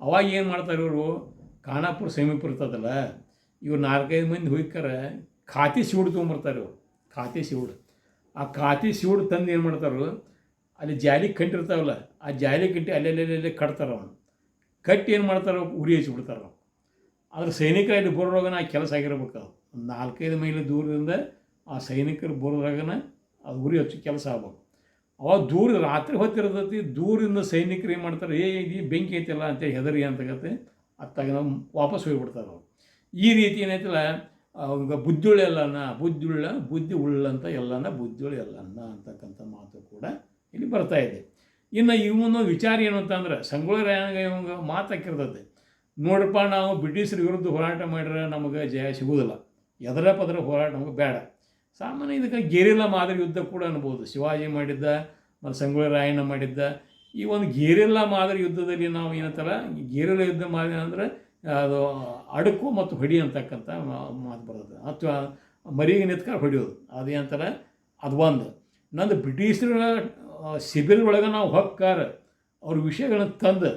ಅವಾಗ ಏನು ಮಾಡ್ತಾರೆ ಇವರು ಖಾನಾಪುರ ಸಮೀಪ ಇರ್ತದಲ್ಲ ಇವ್ರು ನಾಲ್ಕೈದು ಮಂದಿ ಹುಯ್ಕರ, ಖಾತಿ ಸಿವುಡು ತೊಗೊಂಬರ್ತಾರೆ ಇವ್ರು. ಖಾತಿ ಆ ಖಾತಿ ಸಿವುಡು ತಂದು ಏನು ಮಾಡ್ತಾರೆ ಅಲ್ಲಿ ಜಾಲಿ ಕಂಟಿರ್ತಾವಲ್ಲ, ಆ ಜಾಲಿ ಕಟ್ಟಿ ಅಲ್ಲೆಲ್ಲೆಲ್ಲೆಲ್ಲೇ ಕಟ್ತಾರೆ ಅವನು. ಕಟ್ಟಿ ಏನು ಮಾಡ್ತಾರೆ ಉರಿ ಹಚ್ಚಿಬಿಡ್ತಾರೆ ಅವ್ನು. ಆದ್ರೆ ಸೈನಿಕರು ಅಲ್ಲಿ ಬರೋವಾಗನ ಆ ಕೆಲಸ ಆಗಿರ್ಬೇಕು ಒಂದು ನಾಲ್ಕೈದು ಮೈಲಿ ದೂರದಿಂದ ಆ ಸೈನಿಕರು ಬರೋದ್ರಾಗನ ಆ ಉರಿ ಹಚ್ಚಿ ಕೆಲಸ ಆಗ್ಬೇಕು. ಅವಾಗ ದೂರ ರಾತ್ರಿ ಹೊತ್ತಿರ್ತೈತಿ ದೂರಿಂದ ಸೈನಿಕರು ಏನು ಮಾಡ್ತಾರೆ? ಏ ಇದು ಬೆಂಕಿ ಐತಿಲ್ಲ ಅಂತೇಳಿ ಹೆದರಿ ಅಂತಗತ್ತೆ ಅತ್ತಾಗ ನಾವು ವಾಪಸ್ ಹೋಗಿಬಿಡ್ತಾರೆ ಅವ್ರು. ಈ ರೀತಿ ಏನೈತಲ್ಲ ಅವಾಗ ಬುದ್ಧಿಯುಳ್ಳ ಎಲ್ಲನ ಬುದ್ಧಿಯುಳ್ಳ, ಬುದ್ಧಿ ಉಳ್ಳಂತ ಎಲ್ಲನ ಬುದ್ಧಿಯುಳ್ಳ ಎಲ್ಲನ್ನ ಅಂತಕ್ಕಂಥ ಮಾತು ಕೂಡ ಇಲ್ಲಿ ಬರ್ತಾ ಇದೆ. ಇನ್ನು ಇವನ ವಿಚಾರ ಏನು ಅಂತಂದ್ರೆ ಸಂಗೊಳ್ಳಿ ಇವಂಗ ಮಾತು ಹಾಕಿರ್ತದೆ. ನೋಡಪ್ಪ ನಾವು ಬ್ರಿಟಿಷರ ವಿರುದ್ಧ ಹೋರಾಟ ಮಾಡಿದ್ರೆ ನಮಗೆ ಜಯ ಸಿಗುವುದಿಲ್ಲ ಎದರ ಪದರ ಹೋರಾಟ ನಮಗೆ ಬೇಡ. ಸಾಮಾನ್ಯ ಇದಕ್ಕೆ ಗೆರಿಲ್ಲ ಮಾದರಿ ಯುದ್ಧ ಕೂಡ ಅನ್ಬೋದು. ಶಿವಾಜಿ ಮಾಡಿದ್ದ, ಮತ್ತು ಸಂಗೊಳ್ಳಿ ರಾಯಣ್ಣ ಮಾಡಿದ್ದ. ಈ ಒಂದು ಗೇರಿಲ್ಲ ಮಾದರಿ ಯುದ್ಧದಲ್ಲಿ ನಾವು ಏನಂತಾರ ಗೇರಿಲ್ಲ ಯುದ್ಧ ಮಾದರಿ ಅಂದರೆ ಅದು ಅಡಕು ಮತ್ತು ಹೊಡಿ ಅಂತಕ್ಕಂಥ ಮಾತು ಬರೋದು ಅಥವಾ ಮರಿಗೆ ನಿಂತ್ಕೊಂಡು ಹೊಡಿಯೋದು. ಅದೇನಂತಾರೆ ಅದು ಒಂದು. ನಂದು ಬ್ರಿಟಿಷರ ಶಿಬಿರ ಒಳಗೆ ನಾವು ಹೊಕ್ಕಾರ. ಅವ್ರ ವಿಷಯಗಳನ್ನು ತಂದು,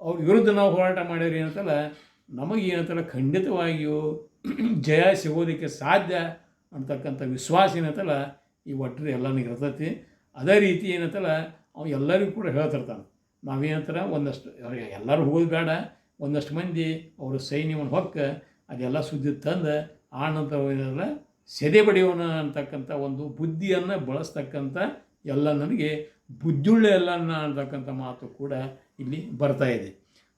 ಅವ್ರ ವಿರುದ್ಧ ನಾವು ಹೋರಾಟ ಮಾಡ್ಯಾರ ಏನಂತಲ್ಲ ನಮಗೆ ಏನಂತಲ್ಲ ಖಂಡಿತವಾಗಿಯೂ ಜಯ ಸಿಗೋದಕ್ಕೆ ಸಾಧ್ಯ ಅಂತಕ್ಕಂಥ ವಿಶ್ವಾಸ ಏನಂತಲ್ಲ, ಈ ಒಟ್ಟರೆ ಎಲ್ಲನಿಗೆ ಇರ್ತೈತಿ. ಅದೇ ರೀತಿ ಏನಂತಲ್ಲ, ಅವ ಎಲ್ಲರಿಗೂ ಕೂಡ ಹೇಳ್ತಿರ್ತಾನೆ. ನಾವೇನಂತಾರೆ, ಒಂದಷ್ಟು, ಎಲ್ಲರೂ ಹೋಗೋದು ಬೇಡ. ಒಂದಷ್ಟು ಮಂದಿ ಅವರು ಸೈನ್ಯವನ್ನು ಹೊಕ್ಕ ಅದೆಲ್ಲ ಸುದ್ದಿ ತಂದು, ಆ ಸೆದೆ ಬಡಿಯೋಣ ಅಂತಕ್ಕಂಥ ಒಂದು ಬುದ್ಧಿಯನ್ನು ಬಳಸ್ತಕ್ಕಂಥ ಎಲ್ಲ ನನಗೆ ಬುದ್ಧಿಳ್ಳೆ ಎಲ್ಲ ಅಂತಕ್ಕಂಥ ಮಾತು ಕೂಡ ಇಲ್ಲಿ ಬರ್ತಾ ಇದೆ.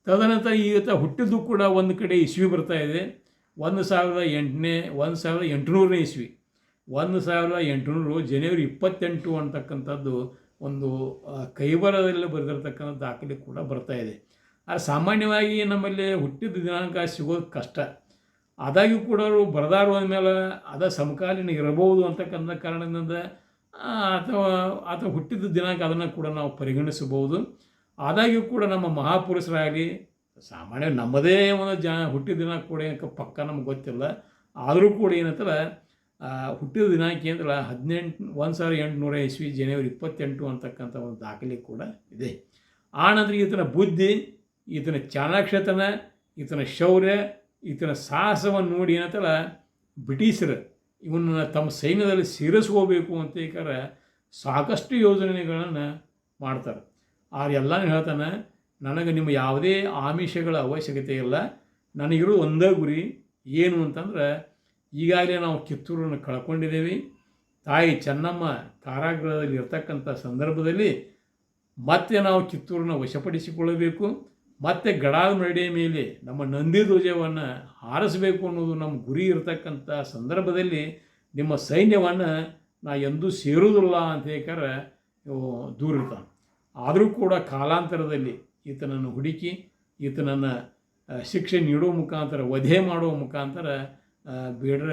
ತದನಂತರ ಈತ ಹುಟ್ಟಿದ್ದು ಕೂಡ ಒಂದು ಕಡೆ ಇಸ್ವಿ ಬರ್ತಾ ಇದೆ. ಒಂದು ಸಾವಿರದ ಎಂಟನೇ, ಒಂದು ಸಾವಿರದ ಎಂಟುನೂರನೇ ಇಸ್ವಿ. ಒಂದು ಸಾವಿರದ ಎಂಟುನೂರು ಜನವರಿ ಇಪ್ಪತ್ತೆಂಟು ಅಂತಕ್ಕಂಥದ್ದು ಒಂದು ಕೈಬರದಲ್ಲಿ ಬರೆದಿರ್ತಕ್ಕಂಥ ದಾಖಲೆ ಕೂಡ ಬರ್ತಾ ಇದೆ. ಆ ಸಾಮಾನ್ಯವಾಗಿ ನಮ್ಮಲ್ಲಿ ಹುಟ್ಟಿದ ದಿನಾಂಕ ಸಿಗೋದು ಕಷ್ಟ. ಆದಾಗ್ಯೂ ಕೂಡ ಅವರು ಬರದಾರು ಅಂದಮೇಲೆ ಅದ ಸಮಕಾಲೀನ ಇರಬಹುದು ಅಂತಕ್ಕಂಥ ಕಾರಣದಿಂದ ಅಥವಾ ಅಥವಾ ಹುಟ್ಟಿದ ದಿನಾಂಕ ಅದನ್ನು ಕೂಡ ನಾವು ಪರಿಗಣಿಸಬಹುದು. ಆದಾಗ್ಯೂ ಕೂಡ ನಮ್ಮ ಮಹಾಪುರುಷರಾಗಲಿ ಸಾಮಾನ್ಯ ನಮ್ಮದೇ ಒಂದು ಜ, ಹುಟ್ಟಿದ ದಿನಾಂಕ ಕೂಡ ಏನಕ್ಕೆ ಪಕ್ಕ ನಮ್ಗೆ ಗೊತ್ತಿಲ್ಲ. ಆದರೂ ಕೂಡ ಏನಂತಲ್ಲ ಹುಟ್ಟಿದ ದಿನಾಂಕ ಏನಂತಲ್ಲ, ಹದಿನೆಂಟು, ಒಂದು ಸಾವಿರದ ಎಂಟುನೂರ ಇಸ್ವಿ ಜನವರಿ ಇಪ್ಪತ್ತೆಂಟು ಅಂತಕ್ಕಂಥ ಒಂದು ದಾಖಲೆ ಕೂಡ ಇದೆ. ಆ ನಂತರ ಥರ ಬುದ್ಧಿ ಈತನ ಚಾಣಾಕ್ಷತನ, ಈತನ ಶೌರ್ಯ, ಈತನ ಸಾಹಸವನ್ನು ನೋಡಿ ಏನಂತಲ್ಲ, ಬ್ರಿಟಿಷರು ಇವನ್ನ ತಮ್ಮ ಸೈನ್ಯದಲ್ಲಿ ಸೇರಿಸ್ಕೋಬೇಕು ಅಂತ ಏಕಾರ ಸಾಕಷ್ಟು ಯೋಜನೆಗಳನ್ನು ಮಾಡ್ತಾರೆ. ಆದರೆ ಎಲ್ಲನೂ ಹೇಳ್ತಾನೆ, ನನಗೆ ನಿಮ್ಮ ಯಾವುದೇ ಆಮಿಷಗಳ ಅವಶ್ಯಕತೆ ಇಲ್ಲ. ನನಗಿರೋ ಒಂದೇ ಗುರಿ ಏನು ಅಂತಂದ್ರೆ, ಈಗಾಗಲೇ ನಾವು ಕಿತ್ತೂರನ್ನು ಕಳ್ಕೊಂಡಿದ್ದೇವೆ. ತಾಯಿ ಚೆನ್ನಮ್ಮ ಕಾರಾಗೃಹದಲ್ಲಿ ಇರ್ತಕ್ಕಂಥ ಸಂದರ್ಭದಲ್ಲಿ ಮತ್ತೆ ನಾವು ಕಿತ್ತೂರನ್ನು ವಶಪಡಿಸಿಕೊಳ್ಳಬೇಕು. ಮತ್ತೆ ಗಡಾದ ಮರಡಿಯ ಮೇಲೆ ನಮ್ಮ ನಂದಿ ಧ್ವಜವನ್ನು ಹಾರಿಸಬೇಕು ಅನ್ನೋದು ನಮ್ಮ ಗುರಿ ಇರತಕ್ಕಂಥ ಸಂದರ್ಭದಲ್ಲಿ ನಿಮ್ಮ ಸೈನ್ಯವನ್ನು ನಾ ಎಂದೂ ಸೇರುವುದಿಲ್ಲ ಅಂತ ಹೇಳ್ಕಾರೆ ದೂರಿರ್ತಾನೆ ಆದರೂ ಕೂಡ ಕಾಲಾಂತರದಲ್ಲಿ ಈತನನ್ನು ಹುಡುಕಿ, ಈತನನ್ನು ಶಿಕ್ಷೆ ನೀಡೋ ಮುಖಾಂತರ, ವಧೆ ಮಾಡುವ ಮುಖಾಂತರ ಬೇಡ್ರ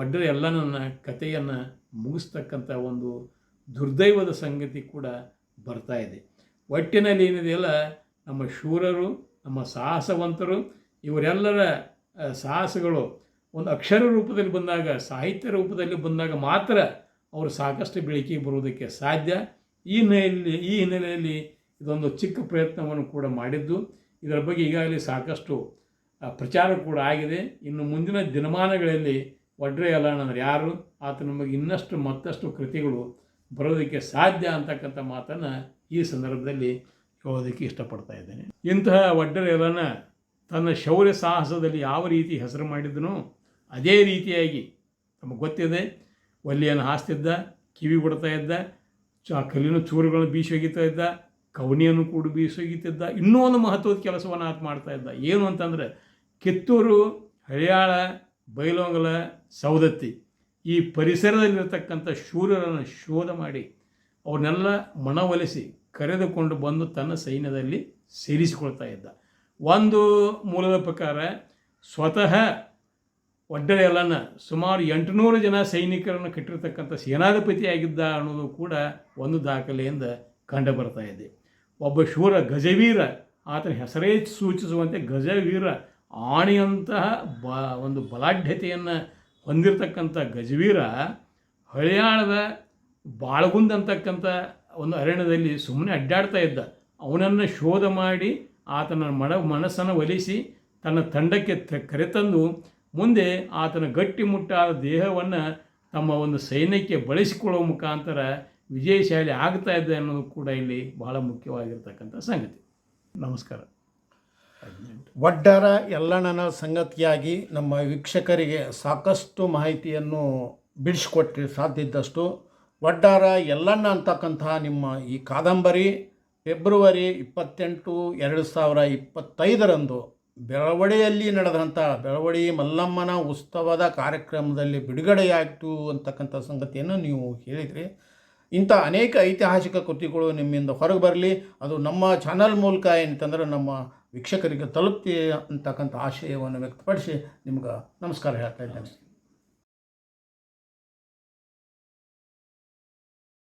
ಒಡ್ಡರ ಎಲ್ಲ ನನ್ನ ಕಥೆಯನ್ನು ಮುಗಿಸ್ತಕ್ಕಂಥ ಒಂದು ದುರ್ದೈವದ ಸಂಗತಿ ಕೂಡ ಬರ್ತಾ ಇದೆ. ಒಟ್ಟಿನಲ್ಲಿ ಏನಿದೆಯಲ್ಲ ನಮ್ಮ ಶೂರರು, ನಮ್ಮ ಸಾಹಸವಂತರು, ಇವರೆಲ್ಲರ ಸಾಹಸಗಳು ಒಂದು ಅಕ್ಷರ ರೂಪದಲ್ಲಿ ಬಂದಾಗ, ಸಾಹಿತ್ಯ ರೂಪದಲ್ಲಿ ಬಂದಾಗ ಮಾತ್ರ ಅವರು ಸಾಕಷ್ಟು ಬೆಳಕಿಗೆ ಬರುವುದಕ್ಕೆ ಸಾಧ್ಯ. ಈ ಹಿನ್ನೆಲೆಯಲ್ಲಿ ಈ ಹಿನ್ನೆಲೆಯಲ್ಲಿ ಇದೊಂದು ಚಿಕ್ಕ ಪ್ರಯತ್ನವನ್ನು ಕೂಡ ಮಾಡಿದ್ದು, ಇದರ ಬಗ್ಗೆ ಈಗಾಗಲೇ ಸಾಕಷ್ಟು ಪ್ರಚಾರ ಕೂಡ ಆಗಿದೆ. ಇನ್ನು ಮುಂದಿನ ದಿನಮಾನಗಳಲ್ಲಿ ಒಡ್ರೆ ಅಲ್ಲಣ್ಣಂದ್ರೆ ಯಾರು? ಆತ ನಮಗೆ ಇನ್ನಷ್ಟು ಮತ್ತಷ್ಟು ಕೃತಿಗಳು ಬರೋದಕ್ಕೆ ಸಾಧ್ಯ ಅಂತಕ್ಕಂಥ ಮಾತನ್ನು ಈ ಸಂದರ್ಭದಲ್ಲಿ ಹೇಳೋದಕ್ಕೆ ಇಷ್ಟಪಡ್ತಾ ಇದ್ದೇನೆ. ಇಂತಹ ಒಡ್ಡರೆ ಎಲ್ಲನ ತನ್ನ ಶೌರ್ಯ ಸಾಹಸದಲ್ಲಿ ಯಾವ ರೀತಿ ಹೆಸರು ಮಾಡಿದನೋ ಅದೇ ರೀತಿಯಾಗಿ ನಮಗೆ ಗೊತ್ತಿದೆ, ಒಲ್ಲಿಯನ್ನು ಹಾಸ್ತಿದ್ದ, ಕಿವಿ ಬಿಡ್ತಾ ಇದ್ದ, ಚ ಕಲ್ಲಿನ ಚೂರುಗಳನ್ನು ಬೀಸಿ ಒಗಿತಾ ಇದ್ದ ಕವನಿಯನ್ನು ಕೂಡ ಬೀಸಿ ಒಗಿತಿದ್ದ ಇನ್ನೂ ಒಂದು ಮಹತ್ವದ ಕೆಲಸವನ್ನು ಆತ ಮಾಡ್ತಾ ಇದ್ದ. ಏನು ಅಂತಂದರೆ ಕಿತ್ತೂರು ಹಳಿಯಾಳ ಬೈಲೊಂಗಲ ಸೌದತ್ತಿ ಈ ಪರಿಸರದಲ್ಲಿರ್ತಕ್ಕಂಥ ಶೂರ್ಯರನ್ನು ಶೋಧ ಮಾಡಿ ಅವ್ರನ್ನೆಲ್ಲ ಮನವೊಲಿಸಿ ಕರೆದುಕೊಂಡು ಬಂದು ತನ್ನ ಸೈನ್ಯದಲ್ಲಿ ಸೇರಿಸಿಕೊಳ್ತಾ ಇದ್ದ. ಒಂದು ಮೂಲದ ಪ್ರಕಾರ ಸ್ವತಃ ಒಡ್ಡರೆಯಲ್ಲನ ಸುಮಾರು ಎಂಟುನೂರು ಜನ ಸೈನಿಕರನ್ನು ಕಟ್ಟಿರ್ತಕ್ಕಂಥ ಸೇನಾಧಿಪತಿಯಾಗಿದ್ದ ಅನ್ನೋದು ಕೂಡ ಒಂದು ದಾಖಲೆಯಿಂದ ಕಂಡು ಬರ್ತಾ ಇದೆ. ಒಬ್ಬ ಶೂರ ಗಜವೀರ, ಆತನ ಹೆಸರೇ ಸೂಚಿಸುವಂತೆ ಗಜವೀರ ಆಣಿಯಂತಹ ಬ, ಒಂದು ಬಲಾಢ್ಯತೆಯನ್ನು ಹೊಂದಿರತಕ್ಕಂಥ ಗಜವೀರ ಹಳಿಯಾಳದ ಬಾಳಗುಂದ್ ಅಂತಕ್ಕಂಥ ಒಂದು ಅರಣ್ಯದಲ್ಲಿ ಸುಮ್ಮನೆ ಅಡ್ಡಾಡ್ತಾ ಇದ್ದ. ಅವನನ್ನು ಶೋಧ ಮಾಡಿ ಆತನ ಮಡ ಮನಸ್ಸನ್ನು ಒಲಿಸಿ ತನ್ನ ತಂಡಕ್ಕೆ ತ- ಕರೆತಂದು ಮುಂದೆ ಆತನ ಗಟ್ಟಿಮುಟ್ಟಾದ ದೇಹವನ್ನು ತಮ್ಮ ಒಂದು ಸೈನ್ಯಕ್ಕೆ ಬಳಸಿಕೊಳ್ಳುವ ಮುಖಾಂತರ ವಿಜಯಶಾಲಿ ಆಗ್ತಾ ಇದೆ ಅನ್ನೋದು ಕೂಡ ಇಲ್ಲಿ ಬಹಳ ಮುಖ್ಯವಾಗಿರ್ತಕ್ಕಂಥ ಸಂಗತಿ. ನಮಸ್ಕಾರ. ವಡ್ಡರ ಎಲ್ಲಣ್ಣನ ಸಂಗತಿಯಾಗಿ ನಮ್ಮ ವೀಕ್ಷಕರಿಗೆ ಸಾಕಷ್ಟು ಮಾಹಿತಿಯನ್ನು ಬಿಡಿಸಿಕೊಟ್ರಿ ಸಾಧ್ಯ ಒಡ್ಡಾರ ಎಲ್ಲಣ್ಣ ಅಂತಕ್ಕಂತಹ ನಿಮ್ಮ ಈ ಕಾದಂಬರಿ ಫೆಬ್ರವರಿ ಇಪ್ಪತ್ತೆಂಟು ಎರಡು ಸಾವಿರ ಇಪ್ಪತ್ತೈದರಂದು ಬೆಳವಡಿಯಲ್ಲಿ ನಡೆದಂಥ ಬೆಳವಡಿ ಮಲ್ಲಮ್ಮನ ಉತ್ಸವದ ಕಾರ್ಯಕ್ರಮದಲ್ಲಿ ಬಿಡುಗಡೆಯಾಯಿತು ಅಂತಕ್ಕಂಥ ಸಂಗತಿಯನ್ನು ನೀವು ಹೇಳಿದ್ರಿ. ಇಂಥ ಅನೇಕ ಐತಿಹಾಸಿಕ ಕೃತಿಗಳು ನಿಮ್ಮಿಂದ ಹೊರಗೆ ಬರಲಿ. ಅದು ನಮ್ಮ ಚಾನಲ್ ಮೂಲಕ ಏನಂತಂದ್ರೆ ನಮ್ಮ ವೀಕ್ಷಕರಿಗೆ ತಲುಪ್ತಿ ಅಂತಕ್ಕಂಥ ಆಶಯವನ್ನು ವ್ಯಕ್ತಪಡಿಸಿ ನಿಮ್ಗೆ ನಮಸ್ಕಾರ ಹೇಳ್ತಾ ಇದ್ದೇನೆ.